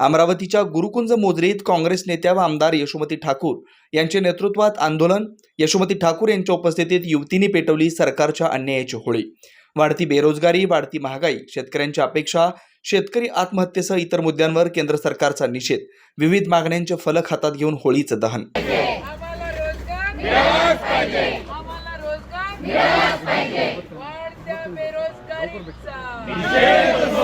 अमरावतीच्या गुरुकुंज मोजरीत काँग्रेस नेत्या व आमदार यशोमती ठाकूर यांच्या नेतृत्वात आंदोलन. यशोमती ठाकूर यांच्या उपस्थितीत युवतींनी पेटवली सरकारच्या अन्यायाची होळी. वाढती बेरोजगारी वाढती महागाई शेतकऱ्यांच्या अपेक्षा शेतकरी आत्महत्येसह इतर मुद्द्यांवर केंद्र सरकारचा निषेध. विविध मागण्यांचे फलक हातात घेऊन होळीचं दहन. आम्हाला